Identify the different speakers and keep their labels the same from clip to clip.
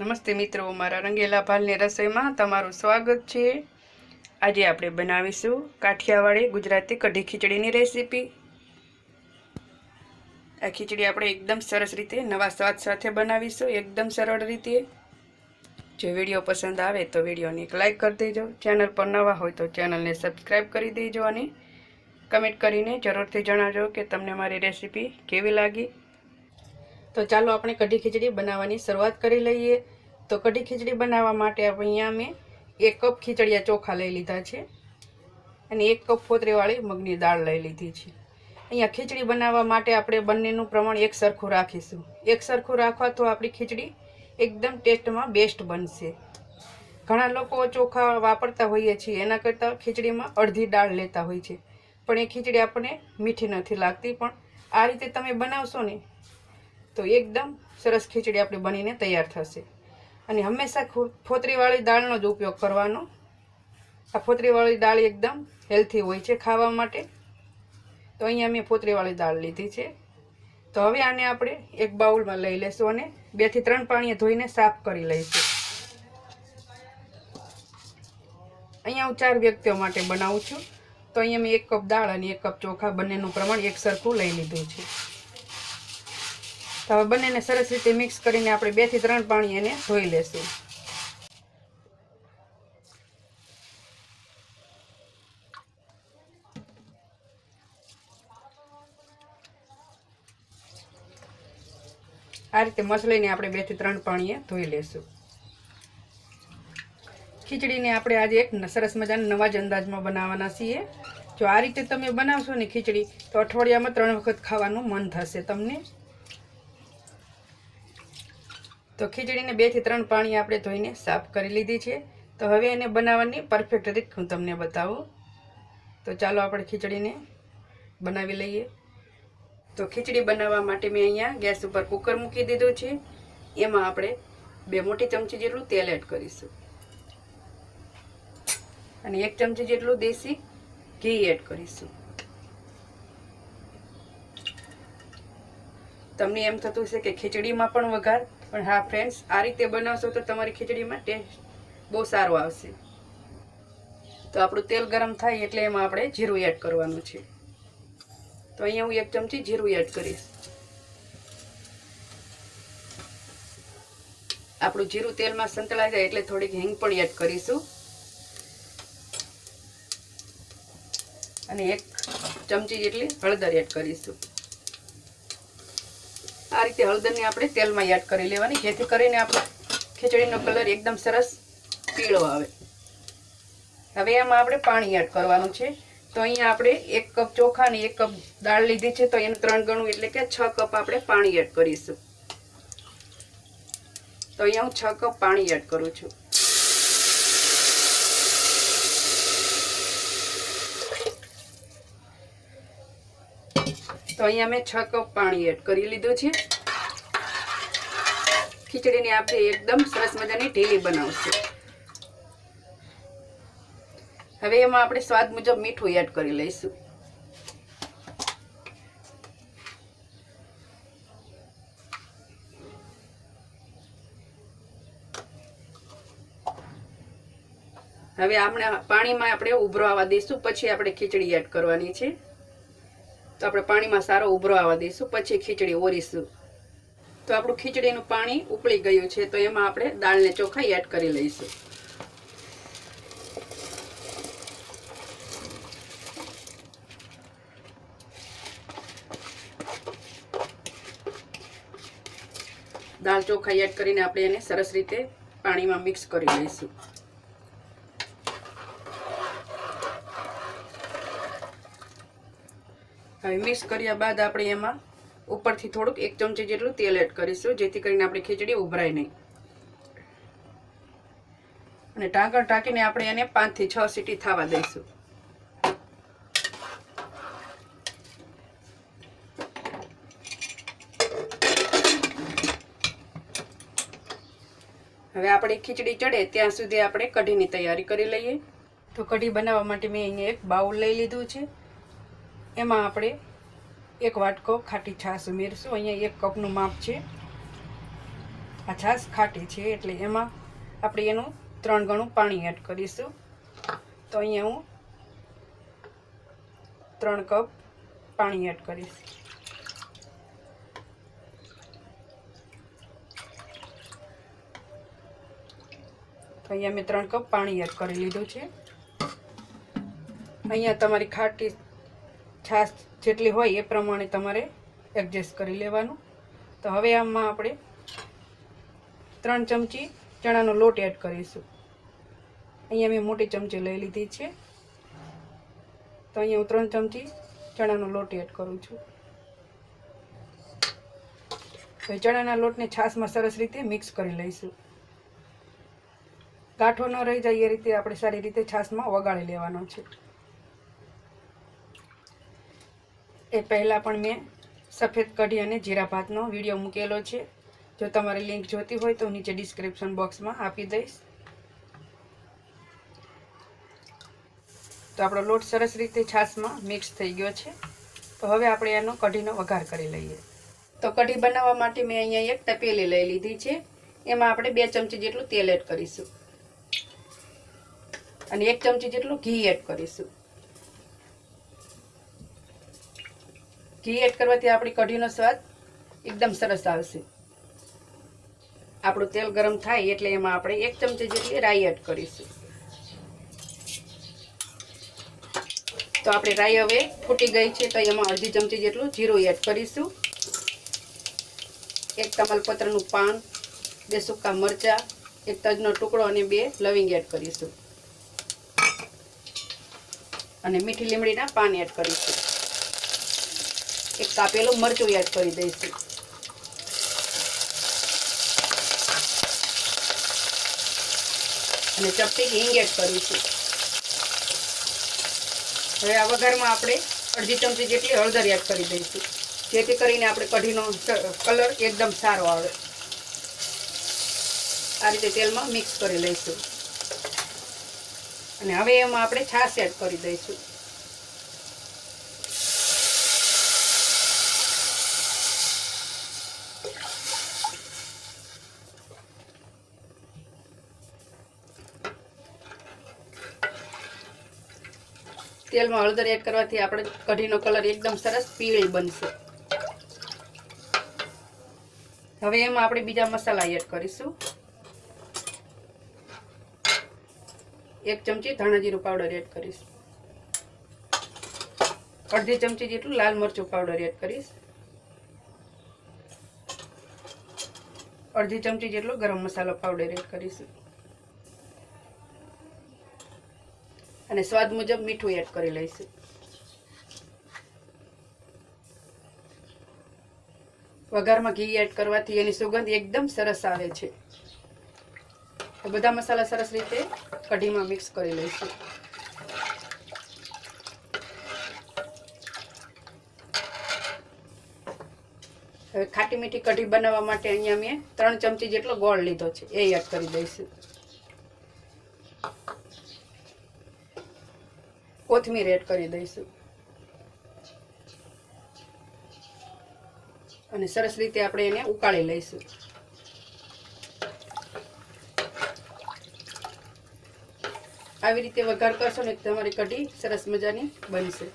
Speaker 1: નમસ્તે મિત્રો, મારા રંગેલા ભાલની રસોઈમાં તમારું સ્વાગત છે. આજે આપણે બનાવીશું કાઠિયાવાડી ગુજરાતી કઢી ખીચડીની રેસીપી. આ ખીચડી આપણે એકદમ સરસ રીતે નવા સ્વાદ સાથે બનાવીશું, એકદમ સરળ રીતે. જો વીડિયો પસંદ આવે તો વિડીયોને એક લાઇક કરી દેજો, ચેનલ પર નવા હોય તો ચેનલને સબસ્ક્રાઈબ કરી દેજો અને કમેન્ટ કરીને જરૂરથી જણાવજો કે તમને મારી રેસીપી કેવી લાગી. તો ચાલો આપણે કઢી ખીચડી બનાવવાની શરૂઆત કરી લઈએ. તો કઢી ખીચડી બનાવવા માટે અહીંયા મેં એક કપ ખીચડિયા ચોખા લઈ લીધા છે અને એક કપ ફોતરીવાળી મગની દાળ લઈ લીધી છે. અહીંયા ખીચડી બનાવવા માટે આપણે બંનેનું પ્રમાણ એક સરખું રાખીશું. એક સરખું રાખવા તો આપણી ખીચડી એકદમ ટેસ્ટમાં બેસ્ટ બનશે. ઘણા લોકો ચોખા વાપરતા હોઈએ છીએ, એના કરતાં ખીચડીમાં અડધી દાળ લેતા હોય છે. પણ એ ખીચડી આપણને મીઠી નથી લાગતી, પણ આ રીતે તમે બનાવશો ને તો એકદમ સરસ ખીચડી આપણી બનીને તૈયાર થશે. અને હંમેશા ફોતરીવાળી દાળનો જ ઉપયોગ કરવાનો. આ ફોતરીવાળી દાળ એકદમ હેલ્થી હોય છે ખાવા માટે. તો અહીંયા મેં ફોતરીવાળી દાળ લીધી છે. તો હવે આને આપણે એક બાઉલમાં લઈ લેશું અને બેથી ત્રણ પાણીએ ધોઈને સાફ કરી લઈશું. અહીંયા હું ચાર વ્યક્તિઓ માટે બનાવું છું. તો અહીંયા મેં એક કપ દાળ અને એક કપ ચોખા બંનેનું પ્રમાણ એક સરખું લઈ લીધું છે. તો હવે બંનેને સરસ રીતે મિક્સ કરીને આપણે બેથી ત્રણ પાણી એને ધોઈ લેશું. આ રીતે મસલીને આપણે બેથી ત્રણ પાણીએ ધોઈ લેશું. ખીચડીને આપણે આજે એક સરસ મજાના નવા જ અંદાજમાં બનાવવાના છીએ. જો આ રીતે તમે બનાવશો ને ખીચડી, તો અઠવાડિયામાં ત્રણ વખત ખાવાનું મન થશે તમને. તો ખીચડીને બેથી ત્રણ પાણી આપણે ધોઈને સાફ કરી લીધી છે. તો હવે એને બનાવવાની પરફેક્ટ રીત હું તમને બતાવું. તો ચાલો આપણે ખીચડીને બનાવી લઈએ. તો ખીચડી બનાવવા માટે મેં અહીંયા ગેસ ઉપર કુકર મૂકી દીધું છે. એમાં આપણે બે મોટી ચમચી જેટલું તેલ એડ કરીશું. અને એક ચમચી જેટલું દેશી ઘી એડ કરીશું. તમને એમ થતું હશે કે ખીચડીમાં પણ વઘાર પણ હા ફ્રેન્ડ્સ આ રીતે બનાવશો તો તમારી ખીચડીમાં ટેસ્ટ બહુ સારો આવશે. તો આપણું તેલ ગરમ થાય એટલે એમાં આપણે જીરું એડ કરવાનું છે. તો અહીંયા હું એક ચમચી જીરું એડ કરીશ. આપણું જીરું તેલમાં સંતળાઈ જાય એટલે થોડીક હિંગ પણ એડ કરીશું. અને એક ચમચી જેટલી હળદર એડ કરીશું. આ રીતે હળદરને આપણે તેલમાં યાદ કરી લેવાની, જેથી કરીને આપણો ખીચડીનો કલર એકદમ સરસ પીળો આવે. હવે એમાં આપણે પાણી એડ કરવાનું છે. તો અહીંયા આપણે એક કપ ચોખા અને એક કપ દાળ લીધી છે, તો એનું ત્રણ ગણું એટલે કે છ કપ આપણે પાણી એડ કરીશું. તો અહીંયા હું છ કપ પાણી એડ કરું છું. તો અહીંયા મેં છ કપ પાણી એડ કરી લીધું છે. ખીચડીને આપણે એકદમ સરસ મજાની ઢીલી બનાવશું. હવે એમાં આપણે સ્વાદ મુજબ મીઠું એડ કરી લઈશું. હવે આપણે પાણીમાં આપણે ઉભરો આવવા દઈશું, પછી આપણે ખીચડી એડ કરવાની છે. તો આપણે પાણીમાં સારો ઉભરો આવવા દઈશું. પછી ખીચડી ઓરીશું. તો આપણું ખીચડીનું પાણી ઉકળી ગયું છે, તો એમાં આપણે દાળને ચોખા એડ કરી લઈશું. દાળ ચોખા એડ કરીને આપણે એને સરસ રીતે પાણીમાં મિક્સ કરી લઈશું. હવે મિક્સ કર્યા બાદ આપણે એમાં ઉપરથી થોડુંક એક ચમચી જેટલું તેલ એડ કરીશું, જેથી કરીને આપણી ખીચડી ઉભરાય નહીં. અને ઢાંકણ ઢાંકીને આપણે એને પાંચથી છ સીટી થવા દઈશું. હવે આપણી ખીચડી ચડે ત્યાં સુધી આપણે કઢીની તૈયારી કરી લઈએ. તો કઢી બનાવવા માટે મેં અહીંયા એક બાઉલ લઈ લીધું છે. એમાં આપણે એક વાટકો ખાટી છાશ ઉમેરશું. અહીંયા એક કપનું માપ છે. આ છાશ ખાટી છે એટલે એમાં આપણે એનું ત્રણ ગણું પાણી એડ કરીશું. તો અહીંયા હું ત્રણ કપ પાણી એડ કરીશ. તો અહીંયા મેં ત્રણ કપ પાણી એડ કરી લીધું છે. અહીંયા તમારી ખાટી છાશ જેટલી હોય એ પ્રમાણે તમારે એડજસ્ટ કરી લેવાનું. તો હવે આમાં આપણે ત્રણ ચમચી ચણાનો લોટ એડ કરીશું. અહીંયા મેં મોટી ચમચી લઈ લીધી છે. તો અહીંયા હું ત્રણ ચમચી ચણાનો લોટ એડ કરું છું. તો ચણાના લોટને છાશમાં સરસ રીતે મિક્સ કરી લઈશું. ગાંઠો ન રહી જાય એ રીતે આપણે સારી રીતે છાશમાં વગાડી લેવાનો છે. એ પહેલાં પણ મેં સફેદ કઢી અને જીરા ભાતનો વીડિયો મૂકેલો છે. જો તમારે લિંક જોતી હોય તો નીચે ડિસ્ક્રિપ્શન બોક્સમાં આપી દઈશ. તો આપણો લોટ સરસ રીતે છાશમાં મિક્સ થઈ ગયો છે. તો હવે આપણે એનો કઢીનો વઘાર કરી લઈએ. તો કઢી બનાવવા માટે મેં અહીંયા એક તપેલી લઈ લીધી છે. એમાં આપણે બે ચમચી જેટલું તેલ એડ કરીશું. અને એક ચમચી જેટલું ઘી એડ કરીશું. ઘી એડ કરવાથી આપણી કઢીનો સ્વાદ એકદમ સરસ આવશે. આપણું તેલ ગરમ થાય એટલે એમાં આપણે એક ચમચી જેટલી રાઈ એડ કરીશું. તો આપણે રાઈ હવે ફૂટી ગઈ છે તો એમાં અડધી ચમચી જેટલું જીરું એડ કરીશું. એક તમાલપત્રનું પાન, બે સૂકા મરચાં, એક તજનો ટુકડો અને બે લવિંગ એડ કરીશું. અને મીઠી લીમડીના પાન એડ કરીશું. એક કાપેલું મરચું એડ કરી દઈશું. અને ચપટી હિંગ એડ કરીશું. હવે આ વઘારમાં આપણે અડધી ચમચી જેટલી હળદર એડ કરી દઈશું. જેથી કરીને આપણે કઢીનો કલર એકદમ સારો આવે. આ રીતે તેલમાં મિક્સ કરી લઈશું. અને હવે એમાં આપણે છાશ એડ કરી દઈશું. તેલમાં હળદર એડ કરવાથી આપણે કઢીનો કલર એકદમ સરસ પીળી બનશે. હવે એમાં આપણે બીજા મસાલા એડ કરીશું. એક ચમચી ધાણા જીરું પાવડર એડ કરીશ. અડધી ચમચી જેટલું લાલ મરચું પાવડર એડ કરીશ. અડધી ચમચી જેટલો ગરમ મસાલો પાવડર એડ કરીશું. અને સ્વાદ મુજબ મીઠું એડ કરી લઈશું. વઘારમાં ઘી એડ કરવાથી એની સુગંધ એકદમ સરસ આવે છે. તો બધા મસાલા સરસ રીતે કઢીમાં મિક્સ કરી લઈશું. હવે ખાટી મીઠી કઢી બનાવવા માટે અહીંયા મેં ત્રણ ચમચી જેટલો ગોળ લીધો છે, એ એડ કરી દઈશું. કોથમીર એડ કરી દઈશું. અને સરસ રીતે આપણે એને ઉકાળી લઈશું. આવી રીતે વઘાર કરશો ને તમારી કઢી સરસ મજાની બનશે.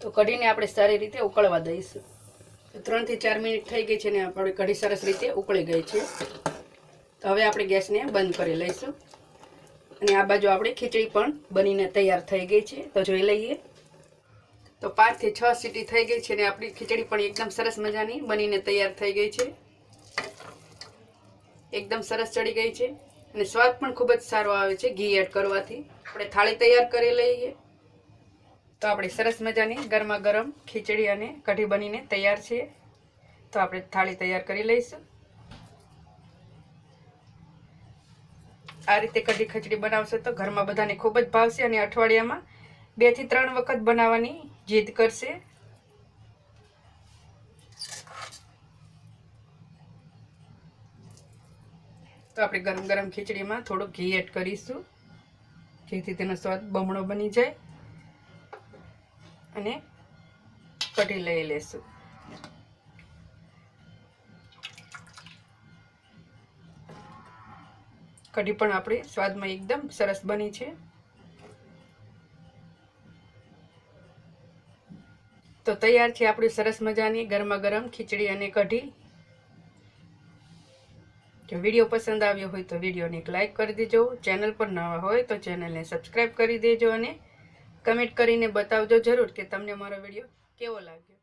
Speaker 1: તો કઢીને આપણે સારી રીતે ઉકળવા દઈશું. ત્રણથી ચાર મિનિટ થઈ ગઈ છે ને આપણે કઢી સરસ રીતે ઉકળી ગઈ છે. તો હવે આપણે ગેસને બંધ કરી લઈશું. અને આ બાજુ આપણે ખીચડી પણ બનીને તૈયાર થઈ ગઈ છે. તો જોઈ લઈએ. તો પાંચથી છ સીટી થઈ ગઈ છે ને આપણી ખીચડી પણ એકદમ સરસ મજાની બનીને તૈયાર થઈ ગઈ છે. એકદમ સરસ ચડી ગઈ છે. અને સ્વાદ પણ ખૂબ જ સારો આવે છે ઘી એડ કરવાથી. આપણે થાળી તૈયાર કરી લઈએ. તો આપણી સરસ મજાની ગરમા ગરમ ખીચડી અને કઢી બનીને તૈયાર છે. તો આપણે થાળી તૈયાર કરી લઈશું. આ રીતે કઢી ખીચડી બનાવશો તો ઘરમાં બધાને ખૂબ જ ભાવશે અને અઠવાડિયામાં બેથી ત્રણ વખત બનાવવાની જીદ કરશે. તો આપણે ગરમ ગરમ ખીચડીમાં થોડું ઘી એડ કરીશું, જેથી તેનો સ્વાદ બમણો બની જાય. અને કઢી લઈ લેશું. કઢી પણ આપણી સ્વાદમાં એકદમ સરસ બની છે. તો તૈયાર છે આપણી સરસ મજાની ગરમા ગરમ ખીચડી અને કઢી. જો વીડિયો પસંદ આવ્યો હોય તો વિડીયોને એક લાઇક કરી દેજો. ચેનલ પર નવા હોય તો ચેનલને સબસ્ક્રાઈબ કરી દેજો અને કમેન્ટ કરીને બતાવજો જરૂર કે તમને મારો વીડિયો કેવો લાગ્યો.